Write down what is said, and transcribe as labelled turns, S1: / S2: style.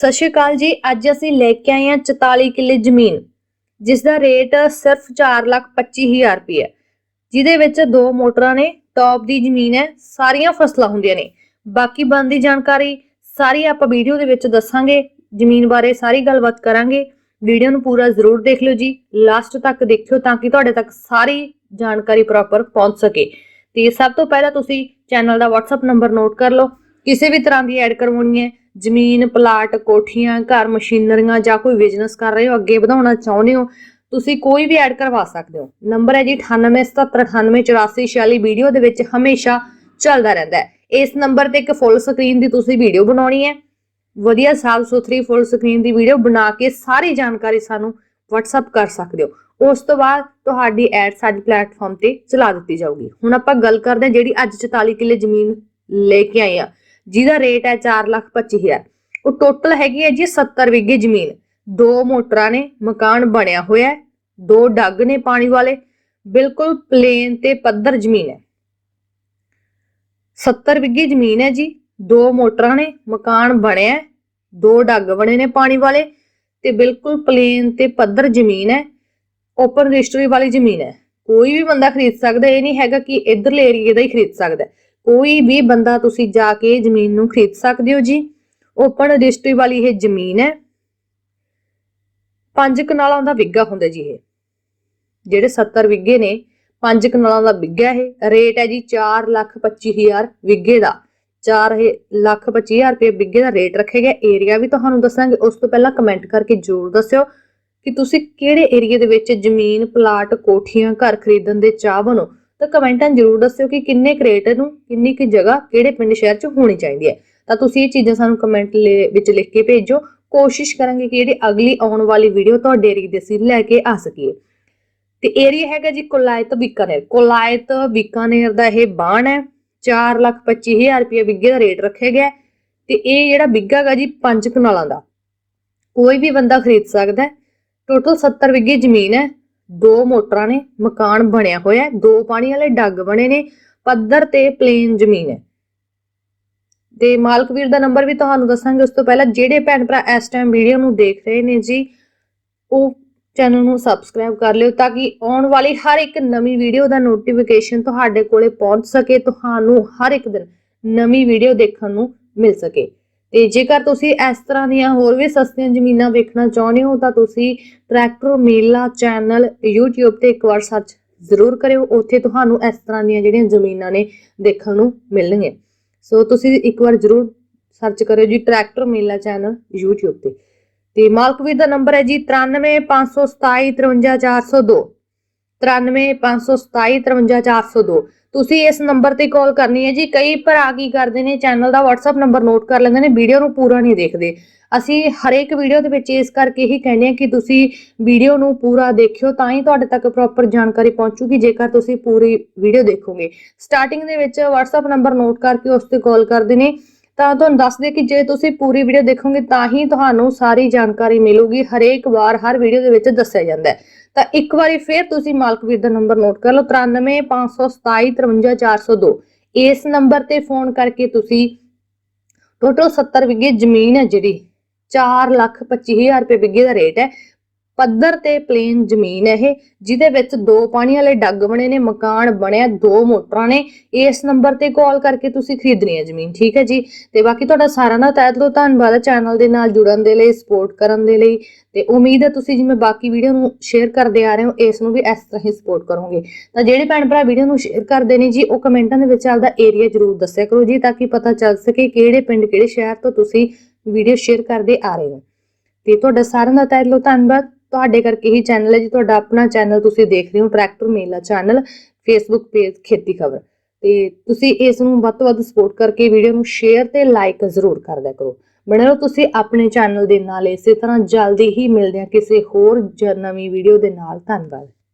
S1: ਸਤਿ ਸ਼੍ਰੀ ਅਕਾਲ ਜੀ, ਅੱਜ ਅਸੀਂ ਲੈ ਕੇ ਆਏ ਹਾਂ 44 ਕਿੱਲੇ ਜ਼ਮੀਨ ਜਿਸ ਦਾ ਰੇਟ ਸਿਰਫ 425000 ਰੁਪਏ ਹੈ। ਜਿਹਦੇ ਵਿੱਚ ਦੋ ਮੋਟਰਾਂ ਨੇ, ਟੌਪ ਦੀ ਜ਼ਮੀਨ ਹੈ, ਸਾਰੀਆਂ ਫਸਲਾਂ ਹੁੰਦੀਆਂ ਨੇ। ਬਾਕੀ ਬਣਦੀ ਜਾਣਕਾਰੀ ਸਾਰੀ ਆਪਾਂ ਵੀਡੀਓ ਦੇ ਵਿੱਚ ਦੱਸਾਂਗੇ, ਜ਼ਮੀਨ ਬਾਰੇ ਸਾਰੀ ਗੱਲਬਾਤ ਕਰਾਂਗੇ। ਵੀਡੀਓ ਨੂੰ ਪੂਰਾ ਜ਼ਰੂਰ ਦੇਖ ਲਿਓ ਜੀ, ਲਾਸਟ ਤੱਕ ਦੇਖਿਓ ਤਾਂ ਕਿ ਤੁਹਾਡੇ ਤੱਕ ਸਾਰੀ ਜਾਣਕਾਰੀ ਪ੍ਰੋਪਰ ਪਹੁੰਚ ਸਕੇ। ਤੇ ਸਭ ਤੋਂ ਪਹਿਲਾਂ ਤੁਸੀਂ ਚੈਨਲ ਦਾ WhatsApp ਨੰਬਰ ਨੋਟ ਕਰ ਲਓ। ਕਿਸੇ ਵੀ ਤਰ੍ਹਾਂ ਦੀ ਐਡ ਕਰਵਾਉਣੀ ਹੈ ਜ਼ਮੀਨ, ਪਲਾਟ, ਕੋਠੀਆਂ, ਘਰ, ਮਸ਼ੀਨਰੀਆਂ ਜਾਂ ਕੋਈ ਬਿਜ਼ਨਸ ਕਰ ਰਹੇ ਹੋ, ਅੱਗੇ ਵਧਾਉਣਾ ਚਾਹੁੰਦੇ ਹੋ, ਤੁਸੀਂ ਕੋਈ ਵੀ ਐਡ ਕਰਵਾ ਸਕਦੇ ਹੋ। ਨੰਬਰ ਹੈ ਜੀ 9877988446 ਵੀਡੀਓ ਦੇ ਵਿੱਚ ਹਮੇਸ਼ਾ ਚੱਲਦਾ ਰਹਿੰਦਾ ਹੈ। ਇਸ ਨੰਬਰ ਤੇ ਇੱਕ ਫੁੱਲ ਸਕਰੀਨ ਦੀ ਤੁਸੀਂ ਵੀਡੀਓ ਬਣਾਉਣੀ ਹੈ। ਵਧੀਆ ਸਾਫ਼ ਸੁਥਰੀ ਫੁੱਲ ਸਕਰੀਨ ਦੀ ਵੀਡੀਓ ਬਣਾ ਕੇ ਸਾਰੀ ਜਾਣਕਾਰੀ ਸਾਨੂੰ WhatsApp ਕਰ ਸਕਦੇ ਹੋ। ਉਸ ਤੋਂ ਬਾਅਦ ਤੁਹਾਡੀ ਐਡ ਸਾਡੇ ਪਲੇਟਫਾਰਮ ਤੇ ਚਲਾ ਦਿੱਤੀ ਜਾਊਗੀ। ਹੁਣ ਆਪਾਂ ਗੱਲ ਕਰਦੇ ਹਾਂ ਜਿਹੜੀ ਅੱਜ 44 ਕਿੱਲੇ ਜ਼ਮੀਨ ਲੈ ਕੇ ਆਏ ਆ ਜਿਹਦਾ ਰੇਟ ਹੈ 425000 ਉਹ ਟੋਟਲ ਹੈਗੀ ਹੈ ਜੀ 70 ਵਿਗੇ ਜ਼ਮੀਨ। ਦੋ ਮੋਟਰਾਂ ਨੇ, ਮਕਾਨ ਬਣਿਆ ਹੋਇਆ ਹੈ, ਦੋ ਡੱਗ ਨੇ ਪਾਣੀ ਵਾਲੇ, ਬਿਲਕੁਲ ਪਲੇਨ ਤੇ ਪੱਧਰ ਜ਼ਮੀਨ ਹੈ। 70 ਵਿਗੇ ਜ਼ਮੀਨ ਹੈ ਜੀ, ਦੋ ਮੋਟਰਾਂ ਨੇ, ਮਕਾਨ ਬਣਿਆ ਦੋ ਡੱਗ ਬਣੇ ਨੇ ਪਾਣੀ ਵਾਲੇ ਤੇ ਬਿਲਕੁਲ ਪਲੇਨ ਤੇ ਪੱਧਰ ਜ਼ਮੀਨ ਹੈ ਓਪਨ ਰਜਿਸਟਰੀ ਵਾਲੀ ਜ਼ਮੀਨ ਹੈ। ਕੋਈ ਵੀ ਬੰਦਾ ਖਰੀਦ ਸਕਦਾ ਇਹ ਨਹੀਂ ਹੈਗਾ ਕਿ ਇਧਰਲੇ ਏਰੀਏ ਦਾ ਹੀ ਖਰੀਦ ਸਕਦਾ ਕੋਈ ਵੀ ਬੰਦਾ ਤੁਸੀਂ ਜਾ ਕੇ ਜ਼ਮੀਨ ਨੂੰ ਖਰੀਦ ਸਕਦੇ ਹੋ ਜੀ। ਓਪਨ ਰਜਿਸਟਰੀ ਵਾਲੀ ਇਹ ਜ਼ਮੀਨ ਹੈ। ਪੰਜ ਕਨਾਲਾਂ ਦਾ ਵਿੱਗਾ ਹੁੰਦਾ ਜੀ ਇਹ। ਜਿਹੜੇ 70 ਵਿੱਗੇ ਨੇ, ਪੰਜ ਕਨਾਲਾਂ ਦਾ ਵਿੱਗਾ ਇਹ। ਰੇਟ ਹੈ ਜੀ 425000 ਵਿੱਗੇ ਦਾ। 4 ਲੱਖ 25000 ਰੁਪਏ ਵਿੱਗੇ ਦਾ ਰੇਟ ਰੱਖਿਆ ਗਿਆ ਏਰੀਆ ਵੀ ਤੁਹਾਨੂੰ ਦੱਸਾਂਗੇ। ਉਸ ਤੋਂ ਪਹਿਲਾਂ ਕਮੈਂਟ ਕਰਕੇ ਜ਼ਰੂਰ ਦੱਸਿਓ ਕਿ ਤੁਸੀਂ ਕਿਹੜੇ ਏਰੀਆ ਦੇ ਵਿੱਚ ਜ਼ਮੀਨ ਪਲਾਟ ਕੋਠੀਆਂ, ਘਰ ਖਰੀਦਣ ਦੇ ਚਾਹਵਨ ਹੋ ਤਾਂ ਕਮੈਂਟਾਂ 'ਚ ਜ਼ਰੂਰ ਦੱਸਿਓ ਕਿ ਕਿੰਨੇ ਕਰੇਟ ਨੂੰ, ਕਿੰਨੀ ਕੁ ਜਗ੍ਹਾ ਕਿਹੜੇ ਪਿੰਡ ਸ਼ਹਿਰ 'ਚ ਹੋਣੀ ਚਾਹੀਦੀ ਹੈ। ਤਾਂ ਤੁਸੀਂ ਇਹ ਚੀਜ਼ਾਂ ਸਾਨੂੰ ਕਮੈਂਟ ਵਿੱਚ ਲਿਖ ਕੇ ਭੇਜੋ। ਕੋਸ਼ਿਸ਼ ਕਰਾਂਗੇ ਕਿ ਜਿਹੜੀ ਅਗਲੀ ਆਉਣ ਵਾਲੀ ਵੀਡੀਓ ਤੁਹਾਡੇ ਏਰੀਏ ਦੇ ਅਸੀਂ ਲੈ ਕੇ ਆ ਸਕੀਏ। ਤੇ ਏਰੀਆ ਹੈਗਾ ਜੀ ਕੋਲਾਇਤ ਬੀਕਾਨੇਰ। ਕੋਲਾਇਤ ਬੀਕਾਨੇਰ ਦਾ ਇਹ ਬਾਣ ਹੈ। 425000 ਰੁਪਏ ਬਿੱਗੇ ਦਾ ਰੇਟ ਰੱਖਿਆ ਗਿਆ ਤੇ ਇਹ ਜਿਹੜਾ ਬਿੱਗਾ ਹੈਗਾ ਜੀ ਪੰਜ ਕਨਾਲਾਂ ਦਾ। ਕੋਈ ਵੀ ਬੰਦਾ ਖਰੀਦ ਸਕਦਾ ਟੋਟਲ 70 ਵਿਗੇ ਜ਼ਮੀਨ ਹੈ। ਦੋ ਮੋਟਰਾਂ ਨੇ, ਮਕਾਨ ਬਣਿਆ ਹੋਇਆ ਹੈ, ਦੋ ਪਾਣੀ ਵਾਲੇ ਡੱਗ ਬਣੇ ਨੇ, ਪੱਧਰ ਤੇ ਪਲੇਨ ਜ਼ਮੀਨ ਹੈ। ਤੇ ਮਾਲਕ ਵੀਰ ਦਾ ਨੰਬਰ ਵੀ ਤੁਹਾਨੂੰ ਦੱਸਾਂਗੇ, ਉਸ ਤੋਂ ਪਹਿਲਾਂ ਜਿਹੜੇ ਭੈਣ ਭਰਾ ਇਸ ਟਾਈਮ ਵੀਡੀਓ ਨੂੰ ਦੇਖ ਰਹੇ ਨੇ ਜੀ, ਉਹ ਚੈਨਲ ਨੂੰ ਸਬਸਕ੍ਰਾਈਬ ਕਰ ਲਿਓ ਤਾਂ ਕਿ ਆਉਣ ਵਾਲੀ ਹਰ ਇੱਕ ਨਵੀਂ ਵੀਡੀਓ ਦਾ ਨੋਟੀਫਿਕੇਸ਼ਨ ਤੁਹਾਡੇ ਕੋਲੇ ਪਹੁੰਚ ਸਕੇ, ਤੁਹਾਨੂੰ ਹਰ ਇੱਕ ਦਿਨ ਨਵੀਂ ਵੀਡੀਓ ਦੇਖਣ ਨੂੰ ਮਿਲ ਸਕੇ। ਤੇ ਜੇਕਰ ਤੁਸੀਂ ਇਸ ਤਰ੍ਹਾਂ ਦੀਆਂ ਹੋਰ ਵੀ ਸਸਤੀਆਂ ਜ਼ਮੀਨਾਂ ਵੇਖਣਾ ਚਾਹੁੰਦੇ ਹੋ, ਤਾਂ ਤੁਸੀਂ ਟਰੈਕਟਰ, ਮੇਲਾ, ਚੈਨਲ, YouTube ਤੇ ਇੱਕ ਵਾਰ ਸਰਚ ਜ਼ਰੂਰ ਕਰਿਓ। ਉੱਥੇ ਤੁਹਾਨੂੰ ਇਸ ਤਰ੍ਹਾਂ ਦੀਆਂ ਜਿਹੜੀਆਂ ਜ਼ਮੀਨਾਂ ਨੇ ਦੇਖਣ ਨੂੰ ਮਿਲਣਗੀਆਂ। ਸੋ ਤੁਸੀਂ ਇੱਕ ਵਾਰ ਜ਼ਰੂਰ ਸਰਚ ਕਰਿਓ ਜੀ ਟਰੈਕਟਰ, ਮੇਲਾ, ਚੈਨਲ, YouTube ਤੇ। ਤੇ ਮਾਲਕ ਵੀਰ ਦਾ ਨੰਬਰ ਹੈ ਜੀ 9357753402 9357753402 ਤੁਸੀਂ ਇਸ ਨੰਬਰ ਤੇ ਕਾਲ ਕਰਨੀ ਹੈ ਜੀ। ਕਈ ਭਰਾ ਕੀ ਕਰਦੇ ਨੇ, ਚੈਨਲ ਦਾ WhatsApp ਨੰਬਰ ਨੋਟ ਕਰ ਲੈਂਦੇ ਨੇ, ਵੀਡੀਓ ਨੂੰ ਪੂਰਾ ਨਹੀਂ ਦੇਖਦੇ। ਅਸੀਂ ਹਰੇਕ ਵੀਡੀਓ ਦੇ ਵਿੱਚ ਇਸ ਕਰਕੇ ਹੀ ਕਹਿੰਦੇ ਹਾਂ ਕਿ ਤੁਸੀਂ ਵੀਡੀਓ ਨੂੰ ਪੂਰਾ ਦੇਖਿਓ, ਤਾਂ ਹੀ ਤੁਹਾਡੇ ਤੱਕ ਪ੍ਰੋਪਰ ਜਾਣਕਾਰੀ ਪਹੁੰਚੂਗੀ, ਜੇਕਰ ਤੁਸੀਂ ਪੂਰੀ ਵੀਡੀਓ ਦੇਖੋਗੇ। ਸਟਾਰਟਿੰਗ ਦੇ ਵਿੱਚ WhatsApp ਨੰਬਰ ਨੋਟ ਕਰਕੇ ਉਸ ਤੇ ਕਾਲ ਕਰਦੇ ਨੇ। ਤਾਂ ਤੁਹਾਨੂੰ ਦੱਸ ਦੇ ਕਿ ਜੇ ਤੁਸੀਂ ਪੂਰੀ ਵੀਡੀਓ ਦੇਖੋਗੇ ਤਾਂ ਹੀ ਤੁਹਾਨੂੰ ਸਾਰੀ ਜਾਣਕਾਰੀ ਮਿਲੂਗੀ, ਹਰੇਕ ਵਾਰ ਹਰ ਵੀਡੀਓ ਦੇ ਵਿੱਚ ਦੱਸਿਆ ਜਾਂਦਾ ਹੈ। ਤਾਂ ਇੱਕ ਵਾਰੀ ਫੇਰ ਤੁਸੀਂ ਮਾਲਕ ਵੀਰ ਦਾ ਨੰਬਰ ਨੋਟ ਕਰ ਲਓ 9357753402 ਇਸ ਨੰਬਰ ਤੇ ਫੋਨ ਕਰਕੇ ਤੁਸੀਂ ਟੋਟਲ 70 ਵਿਗੇ ਜ਼ਮੀਨ ਹੈ ਜਿਹੜੀ 425000 ਰੁਪਏ ਵਿਗੇ ਦਾ ਰੇਟ ਹੈ। ਪੱਧਰ ਤੇ ਪਲੇਨ ਜ਼ਮੀਨ ਹੈ ਇਹ, ਜਿਹਦੇ ਵਿੱਚ ਦੋ ਪਾਣੀ ਵਾਲੇ ਡੱਗ ਬਣੇ ਨੇ, ਮਕਾਨ ਬਣਿਆ, ਦੋ ਮੋਟਰਾਂ ਨੇ। ਇਸ ਨੰਬਰ ਤੇ ਕਾਲ ਕਰਕੇ ਤੁਸੀਂ ਖਰੀਦਣੀ ਹੈ ਜ਼ਮੀਨ, ਠੀਕ ਹੈ ਜੀ? ਤੇ ਬਾਕੀ ਤੁਹਾਡਾ ਸਾਰਿਆਂ ਦਾ ਤਹਿ ਦਿਲੋਂ ਧੰਨਵਾਦ ਚੈਨਲ ਦੇ ਨਾਲ ਜੁੜਨ ਦੇ ਲਈ ਸਪੋਰਟ ਕਰਨ ਦੇ ਲਈ। ਤੇ ਉਮੀਦ ਹੈ ਤੁਸੀਂ ਜਿਵੇਂ ਬਾਕੀ ਵੀਡੀਓ ਨੂੰ ਸ਼ੇਅਰ ਕਰਦੇ ਆ ਰਹੇ ਹੋ, ਇਸ ਨੂੰ ਵੀ ਇਸ ਤਰ੍ਹਾਂ ਹੀ ਸਪੋਰਟ ਕਰੋਗੇ। ਤਾਂ ਜਿਹੜੇ ਭੈਣ ਭਰਾ ਵੀਡੀਓ ਨੂੰ ਸ਼ੇਅਰ ਕਰਦੇ ਨੇ ਜੀ, ਉਹ ਕਮੈਂਟਾਂ ਦੇ ਵਿੱਚ ਆਪਦਾ ਏਰੀਆ ਜ਼ਰੂਰ ਦੱਸਿਆ ਕਰੋ ਜੀ, ਤਾਂ ਕਿ ਪਤਾ ਚੱਲ ਸਕੇ ਕਿਹੜੇ ਪਿੰਡ, ਕਿਹੜੇ ਸ਼ਹਿਰ ਤੋਂ ਤੁਸੀਂ ਵੀਡੀਓ ਸ਼ੇਅਰ ਕਰਦੇ ਆ ਰਹੇ ਹੋ। ਤੇ ਤੁਹਾਡਾ ਸਾਰਿਆਂ ਦਾ ਤਹਿ ਦਿਲੋਂ ਧੰਨਵਾਦ। ਤੁਹਾਡੇ ਕਰਕੇ ਹੀ ਚੈਨਲ ਹੈ ਜੀ, ਤੁਹਾਡਾ ਆਪਣਾ ਚੈਨਲ ਤੁਸੀਂ ਦੇਖ ਰਹੇ ਹੋ ਟਰੈਕਟਰ ਮੇਲਾ ਚੈਨਲ ਫੇਸਬੁੱਕ ਪੇਜ ਖੇਤੀ ਖਬਰ। ਤੇ ਤੁਸੀਂ ਇਸ ਨੂੰ ਵੱਧ ਤੋਂ ਵੱਧ ਸਪੋਰਟ ਕਰਕੇ ਵੀਡੀਓ ਨੂੰ ਸ਼ੇਅਰ ਤੇ ਲਾਈਕ ਜ਼ਰੂਰ ਕਰਦਿਆ ਕਰੋ। ਬਣੇ ਰਹੋ ਤੁਸੀਂ ਆਪਣੇ ਚੈਨਲ ਦੇ ਨਾਲ, ਇਸੇ ਤਰ੍ਹਾਂ ਜਲਦੀ ਹੀ ਮਿਲਦੇ ਹਾਂ ਕਿਸੇ ਹੋਰ ਜ- ਨਵੀਂ ਵੀਡੀਓ ਦੇ ਨਾਲ। ਧੰਨਵਾਦ।